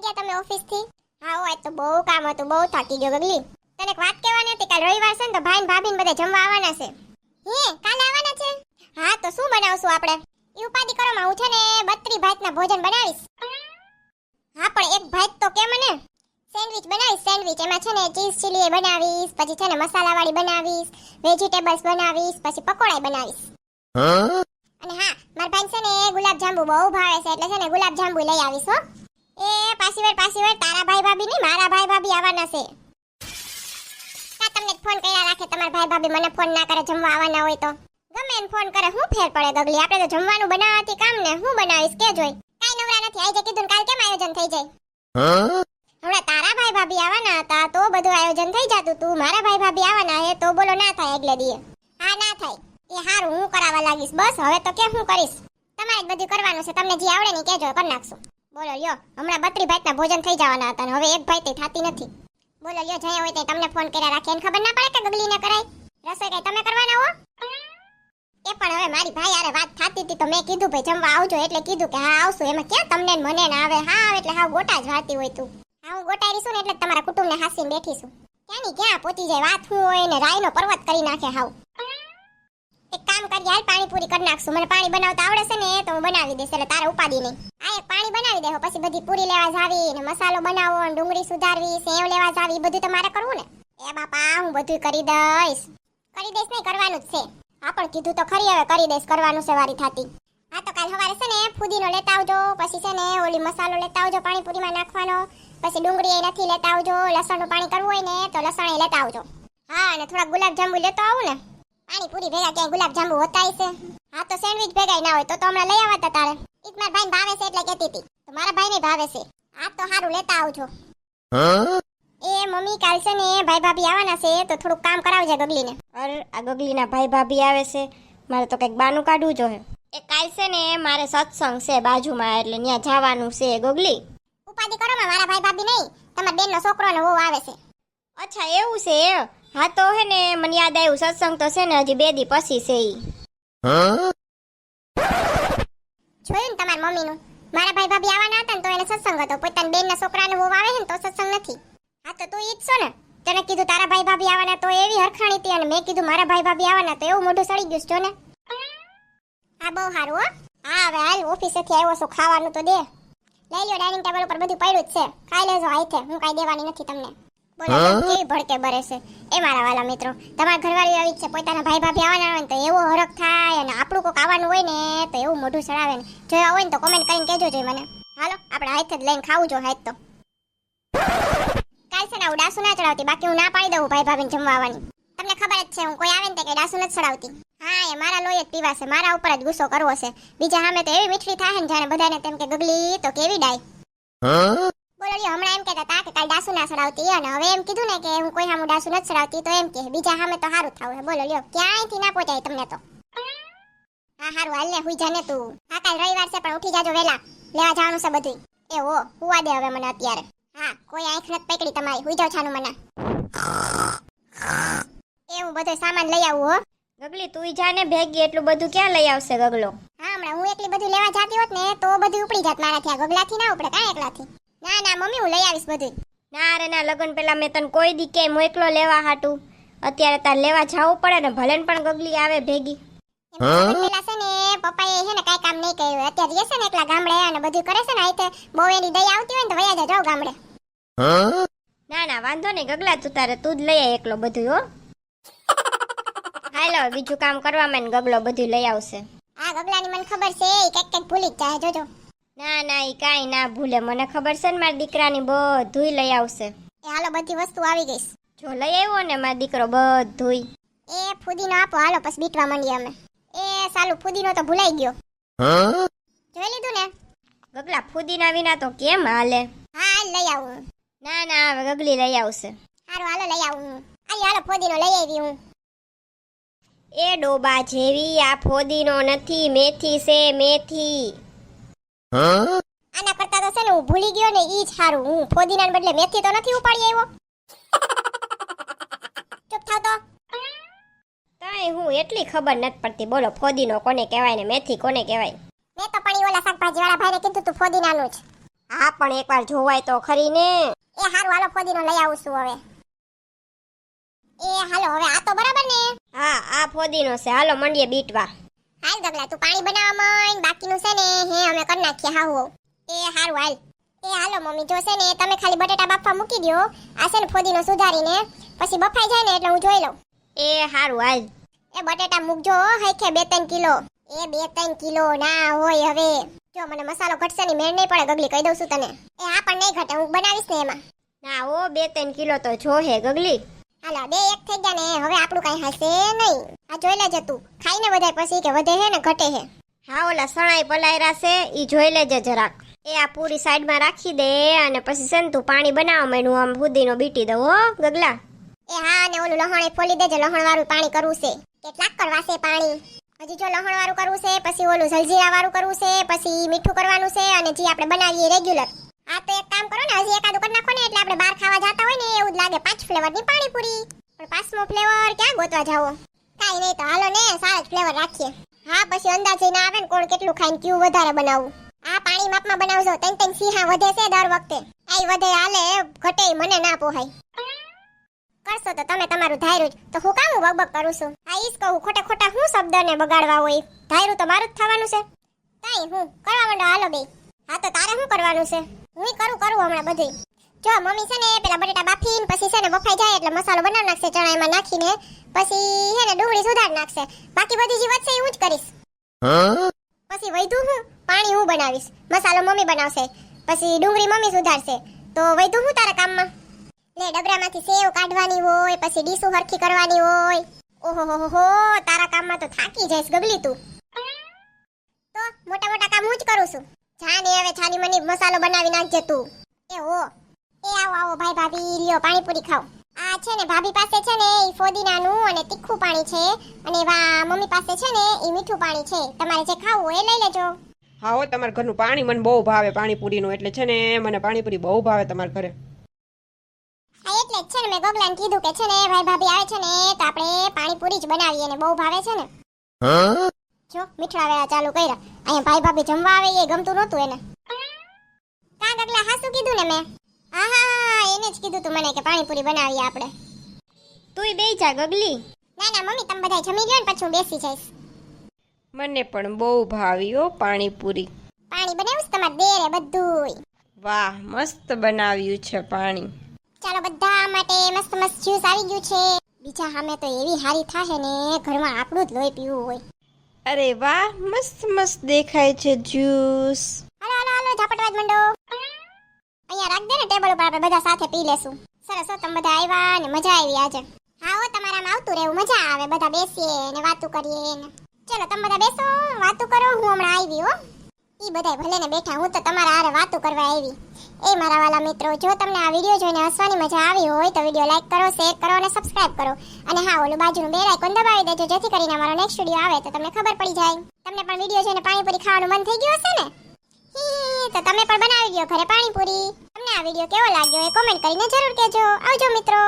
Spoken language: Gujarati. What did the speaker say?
આવી ગયા તમે ઓફિસથી હા આજ તો બહુ કામ હતું બહુ થાકી ગયો ગગલી. તને એક વાત કહેવાની હતી કાલ રવિવાર છે ને તો ભાઈ ભાભી બધા જમવા આવવાના છે. હે કાલે આવવાના છે? હા તો શું બનાવશું આપણે? એ ઉપાધિ કરો માં હું છે ને બત્રી ભાતના ભોજન બનાવીશ. હા પણ એક ભાત તો કેમ ને સેન્ડવિચ બનાવીશ સેન્ડવિચ. એમાં છે ને ચીઝ ચીલી બનાવીશ પછી છે ને મસાલાવાળી બનાવીશ વેજીટેબલ્સ બનાવીશ પછી પકોડા બનાવીશ. અને હા મારા ભાઈ છે ને ગુલાબ જાંબુ બહુ ભાવે છે એટલે છે ને ગુલાબ જાંબુ લઈ આવીશ હો. એ, પાછી વાર તારા ભાઈ ભાભી નહીં, મારા ભાઈ ભાભી આવવાના છે. કા તમને ફોન કર્યા રાખે, તમારા ભાઈ ભાભી મને ફોન ના કરે, જમવા આવવાના હોય તો. ગમે એને ફોન કરે, હું ફેર પડે ગગલી. આપણે તો જમવાનું બનાવવાથી કામ ને, હું બનાવીશ કે જોઈ. કાઈ નવરા નથી આજે કીધું કાલ કેમ આયોજન થઈ જાય? હમણાં તારા ભાઈ ભાભી આવવાના હતા, તો બધું આયોજન થઈ જતું તું. મારા ભાઈ ભાભી આવવાના હે, તો બોલો ના થાય એટલે દીએ. હા, ના થાય. એ હારું, હું કરાવવા લાગીશ. બસ, હવે તો કેમ હું કરીશ? તમારે જ બધું કરવાનું છે. તમને જે આવડે ને કેજો કરી નાખશું. બોલો, લ્યો. હમણાં બત્રી ભાઈના ભોજન થઈ જવાના હતા ને હવે એક ભાઈ તે થતી નથી. બોલો, લ્યો, જયા હોય તે તમને ફોન કર્યા રાખે. એને ખબર ના પડે કે ગગલીને કરાય? રસોઈ કઈ તમે કરવાના હો? એ પણ હવે મારી ભાઈ આરે વાત થતી હતી તો મેં કીધું, ભાઈ, જમવા આવજો. એટલે કીધું કે, હા, આવશું. એમાં ક્યાં તમને ને મને ના આવે? હા, આવે એટલે હા ગોટા જ વાતી હોય તું. હા, હું ગોટાઈ છું ને એટલે તમારા કુટુંબને હાસીને બેઠી છું. ક્યાંની ક્યાં પહોંચી જાય, વાત હું હોય ને, રાયનો પર્વત કરી નાખે હાવ. કામ કરી હાલ પાણીપુરી કરી નાખશું. મને પાણી બનાવતા આવડે છે ને, તો હું બનાવી દઈશ, એટલે તારે ઉપાડી નહીં. આ એક પાણી બનાવી દેહો, પછી બધી પૂરી લેવા જાવી, ને મસાલો બનાવો, ને ડુંગળી સુધારવી, સેવ લેવા જાવી બધું તમારે કરવું ને. એ બાપા, હું બધું કરી દઈશ. કરી દઈશ નહીં, કરવાનું જ છે. હા, પણ કીધું તો ખરી, હવે કરી દઈશ, કરવાનું છે વારી થાતી. હા, તો કાલ સવારે છે ને, ફુદીનો લેતા આવજો, પછી છે ને, ઓલી મસાલો લેતા આવજો પાણીપુરીમાં નાખવાનો, પછી ડુંગળી એ નથી લેતા આવજો, લસણનું પાણી કરવું હોય ને, તો લસણ એ લેતા આવજો. હા, અને થોડા ગુલાબ જાંબુ લેતો આવું ને. પાણીપુરી ભેગા ક્યાંય ગુલાબ જાંબુ હોતા છે. હા તો સેન્ડવિચ ભેગા ના હોય તો તો હમણાં લઈ આવતા તારે. ઈ મારા ભાઈને ભાવે છે એટલે કહેતી હતી તો મારા ભાઈને ભાવે છે. હા તો સારું લેતા આવજો. એ મમ્મી કાલ છે ને ભાઈ ભાભી આવવાના છે તો થોડુંક કામ કરાવજે ગગલીને. અરે આ ગગલીના ભાઈ ભાભી આવે છે. મારે તો કંઈક બાનું કાઢવું જોઈએ એ કાલ છે ને મારે સત્સંગ છે બાજુમાં એટલે ત્યાં જવાનું છે ગગલી. ઉપાધિ કરો માં મારા ભાઈ ભાભી નહીં. તમારા બેનનો છોકરો ને વહુ આવે છે. અચ્છા એવું છે હા તો હે ને, મને યાદ આવ્યું, સત્સંગ તો છે ને, હજી બે દી પછી છે ઈ. જોયું ને તમારી મમ્મીનું? મારા ભાઈ ભાભી આવવાના હતા ને, તો એને સત્સંગ હતો. પોતાની બેનના છોકરાને હોવ આવે ને, તો સત્સંગ નથી. હા તો તું ઈ જ છો ને? તને કીધું તારા ભાઈ ભાભી આવવાના તો એવી હરખાણી હતી અને મેં કીધું મારા ભાઈ ભાભી આવવાના તો એવું મોઢું સડી ગયું છે ને. હા, બહુ સારું, હો. હા, હવે હાલ ઓફિસેથી આવ્યો છું, ખાવાનું તો દે. લઈ લ્યો ડાઇનિંગ ટેબલ ઉપર બધું પડ્યું જ છે. ખાઈ લેજો હાથે, હું કાંઈ દેવાની નથી તમને. બોલો કેવી ભડકે બરે છે? એ મારા વાલા મિત્રો તમારા ઘરવાળી આવી છે પોતાના ભાઈ ભાભી આવવાના હોય ને તો એવો હરખ થાય અને આપણું કોક આવવાનું હોય ને તો એવું મોઢું ચડાવે ને. જોયા હોય ને તો કોમેન્ટ કરીને કહેજો જોઈએ મને. હાલો આપણે હાથ જ લઈને ખાવું જો હાથ તો. કાલ છે ને હું ડાસુ ના ચડાવતી બાકી હું ના પાડી દઉં ભાઈ ભાભીને જમવા આવવાની. તમને ખબર જ છે હું કોઈ આવે ને તે કે ડાસુ નથી ચડાવતી. હા એ મારા લોહી જ પીવાશે મારા ઉપર જ ગુસ્સો કરવો છે. બીજા સામે તો એવી મીઠડી થાય ને જાણે બધાને તેમ કે ગગલી તો કેવી ડાય? બોલો લ્યો હમણાં એમ કહેતા હતા કે કાલ ડાસુ ના સડાવતી અને હવે એમ કીધું ને કે હું કોઈ સામું ડાસુ નથી સડાવતી તો એમ કે બીજા સામે તો સારું થાવ બોલો લ્યો ક્યાંયથી ના પહોંચાય તમને તો? હા હારું હાલ ને હુઈ જાને તું. હા કાલ રવિવાર છે પણ ઉઠી જાજો વેલા. લેવા જવાનું છે બધું એ ઓ હુવા દે હવે મને અત્યારે. હા કોઈ આંખ નથી પકડી તમારી. હુઈ જાવ છાનું મને. એ હું બધો સામાન લઈ આવું હો. ગગલી તું જા ને ભેગી એટલું બધું ક્યાં લઈ આવશે ગગલો? હા હમણાં હું એકલી બધું લેવા જાતી હોત ને તો બધું ઉપડી જાત મારાથી. આ ગગલાથી ના ઉપડે કાંઈ એકલાથી. ના ના મમ્મી હું લઈ આવીશ બધું ના રે ના લગન પેલા મેં તને કોઈ દી ક્યાંય મોકલો લેવા હાટું. અત્યારે તાર લેવા જવું પડે ને ભલે પણ ગગલી આવે ભેગી. પેલા છે ને પપ્પાએ છે ને કાઈ કામ નહીં કર્યું. અત્યારે જશે ને એકલા ગામડે અને બધું કરે છે ને બહુ એની દયા આવતી હોય ને તો વયા જાઓ ગામડે. ના ના વાંધો નહીં ગગલા તું તારે તું જ લઈ આય એકલો બધું હો. હાલો બીજું કામ કરવામાં ને ગગલો બધું લઈ આવશે. આ ગગલાની મને ખબર છે એ કંઈક કંઈક ભૂલી જ જાય જોજો. ના ના એ કાંઈ ના ભૂલે. મને ખબર છે ને મારા દીકરાની બધુંય લઈ આવશે. એ હાલો બધી વસ્તુ આવી ગઈ. છે. જો લઈ આવ્યો ને મારો દીકરો બધુંય. એ ફુદીનો આપો હાલો પછી બીટવા માંડીએ અમે. એ સાલું ફુદીનો તો ભૂલાઈ ગયો. જોઈ લીધું ને? ગગલા ફુદીના વિના તો કેમ હાલે? હા હાલ લઈ આવું હું. ના ના હવે ગગલી લઈ આવશે. હારું હાલો લઈ આવું હું. આલી હાલો ફુદીનો લઈ આવી હું. એ ડોબા જેવી આ ફોદીનો નથી મેથી છે મેથી. આના કરતા તો છે ને હું ભૂલી ગયો ને ઈ જ સારું હું ફોદીનાને બદલે મેથી તો નથી ઉપાડી આવ્યો. ચૂપ થાવ તો. તાય હું એટલી ખબર નથી પડતી. બોલો ફોદીનો કોને કહેવાય ને મેથી કોને કહેવાય? મેં તો પણ ઈ ઓલા શાકભાજી વાળા ભાઈને કીધું તું ફોદીનાનું જ. હા પણ એકવાર જોવાય તો ખરી ને. એ હારું હાલો ફોદીનો લઈ આવું છું હવે. એ હાલો હવે આ તો બરાબર ને. હા આ ફોદીનો છે. હાલો મંડીએ બીટવા. હાલ ગગલા તું પાણી બનાવવા માંડ. બાકીનું છે ને હે અમે કરી નાખીએ. હા હો એ હારું હાલ. એ હાલો મમ્મી જો છે ને તમે ખાલી બટેટા બાફવા મૂકી દ્યો. આ છે ને ફોદીનો સુધારીને. પછી બફાઈ જાય ને એટલે હું જોઈ લઉં. એ હારું હાલ. એ બટેટા મૂકજો હો, હૈખે બે ત્રણ કિલો. એ બે ત્રણ કિલો ના હોય હવે. જો મને મસાલો ઘટશે ની મેળ નહીં પડે ગગલી કહી દઉં છું તને. એ આ પણ નહીં ઘટે હું બનાવીશ ને એમાં. ના ઓ બે ત્રણ કિલો તો જો હે ગગલી. હાલો, બે એક થઈ ગયા ને, હવે આપણું કઈ હશે નહીં. આ જોઈ લેજે તું. ખાઈને વધારે પછી કે વધે હે ને, ઘટે હે. હા, ઓલા સણાઈ પલાયરા છે, ઈ જોઈ લેજે જરાક. એ આ પૂરી સાઈડમાં રાખી દે અને પછી છે તું પાણી બનાવવા માંડું આમ ફુદીનો બીટી દઉં, હો, ગગલા. એ હા, ને ઓલું લહણ ફોલી દેજે લહણ વાળું પાણી કરવું છે. કેટલાક કરવાશે પાણી? હજી જો લહણ વાળું કરવું છે, પછી ઓલું જલજીરા વાળું કરવું છે, પછી મીઠું કરવાનું છે, અને જે આપણે બનાવીએ રેગ્યુલર આ તો એક કામ કરો ને, હજી એકાદું કરી એટલે આપણે બહાર ખાવા જતા હોય ને, એવું જ લાગે પાંચ ફ્લેવરની પાણીપુરી. પણ પાંચમો ફ્લેવર ક્યાં ગોતવા જાવો? કાઈ નહીં તો હાલો ને, સારા ફ્લેવર રાખીએ. હા, પછી અંદાજે ના આવે ને કોણ કેટલું ખાઈને કયું વધારે બનાવવું આ પાણી માપમાં બનાવજો ત્રણ ત્રણ સિંહા વધે છે દર વખતે. આઈ વધે હાલે, ઘટે મને ના પોહાય. કરશો તો તમે તમારું ધાર્યું જ. તો હું કામ હું બકબક કરું છું? આ જ કહું, ખોટા ખોટા હું શબ્દને બગાડવા હોય? ધાર્યું તો મારું જ થવાનું છે. કાંઈ હું, કરવા માંડો, હાલો બે હા તો તારે શું કરવાનું છે? હું કરું કરું હમણાં બધું જો, મમ્મી છે ને, પેલા બટેટા બાફીને પછી છે ને બફાઈ જાય એટલે મસાલો બનાવી નાખશે ચણા નાખીને, પછી છે ને ડુંગળી સુધાર નાખશે. બાકી બધી જે વધશે એ હું જ કરીશ. પછી વૈધું હું, પાણી હું બનાવીશ. મસાલો મમ્મી બનાવશે. પછી ડુંગળી મમ્મી સુધારશે. તો વૈધું હું તારા કામમાં? લે, ડબરામાંથી સેવ કાઢવાની હોય, પછી ડીશું હરખી કરવાની હોય. ઓહો, હો તારા કામમાં તો થાકી જઈશ ગગલી તું. તો મોટા મોટા કામ હું જ કરું છું. જા હવે છાની મની મસાલો બનાવી નાખજે તું. એ હો. એ આવો આવો ભાઈ ભાભી લ્યો પાણીપુરી ખાઓ. આ છે ને ભાભી પાસે છે ને એ ફોદીનાનું અને તીખું પાણી છે. અને વા મમ્મી પાસે છે ને એ મીઠું પાણી છે. તમારે જે ખાવું હોય એ લઈ લેજો. હા હો તમારા ઘરનું પાણી મને બહુ ભાવે પાણીપુરીનું. એટલે છે ને મને પાણીપુરી બહુ ભાવે તમારા ઘરે. હા એટલે જ છે ને મેં ગગલાને કીધું કે છે ને ભાઈ ભાભી આવે છે ને તો આપણે પાણીપુરી જ બનાવીએ ને બહુ ભાવે છે ને. જો મીઠડા વેળા ચાલુ કર્યા. અહીંયા ભાઈ ભાભી જમવા આવે એ ગમતું નહોતું એને. કાં ગગલા હાસું કીધું ને મેં? એને જ કીધું તું મને કે પાણીપુરી બનાવીએ આપણે. તુંય બેઈ જા ગગલી. ના ના મમ્મી તમે બધા જમી લ્યો ને પછી હું બેસી જઈશ. મને પણ બહુ ભાવી હો પાણીપુરી. પાણી બનાવ્યું છે તમારે દેરે બધુંય. વાહ મસ્ત બનાવ્યું છે પાણી. ચાલો બધા માટે મસ્ત મસ્ત જ્યુસ આવી ગયું છે. બીજા સામે તો એવી હારી થાશે ને ઘરમાં આપણું જ લોહી પીવું હોય. અરે વાહ મસ્ત મસ્ત દેખાય છે જ્યુસ. હાલો હાલો હાલો ઝાપટવાજ મંડો. અહીંયા રાખ દે ને ટેબલ ઉપર આપણે બધા સાથે પી લેશું. સરસ હો, તમે બધા આવ્યા ને મજા આવી આજે. હા હો, તમારામાં આવતું રહેવું, મજા આવે. બધા બેસીએ ને વાતું કરીએ ને. ચલો, તમે બધા બેસો, વાતું કરો, હું હમણાં આવી હો. ઈ બધાય ભલે ને બેઠા, હું તો તમારા હારે વાતું કરવા આવી. એ મારા વાલા મિત્રો, જો તમને આ વીડિયો જોઈને હસવાની મજા આવી હોય તો વીડિયો લાઈક કરો શેર કરો અને સબસ્ક્રાઇબ કરો. અને હા, ઓલું બાજુનું બે આઇકોન દબાવી દેજો, જેથી કરીને અમારો નેક્સ્ટ વીડિયો આવે તો તમને ખબર પડી જાય. તમને પણ વીડિયો જોઈને પાણીપુરી ખાવાનું મન થઈ ગયું હશે ને? તો તમે પણ બનાવી દો ઘરે પાણીપુરી. તમને આ વીડિયો કેવો લાગ્યો એ કોમેન્ટ કરીને જરૂર કહેજો. આવજો મિત્રો.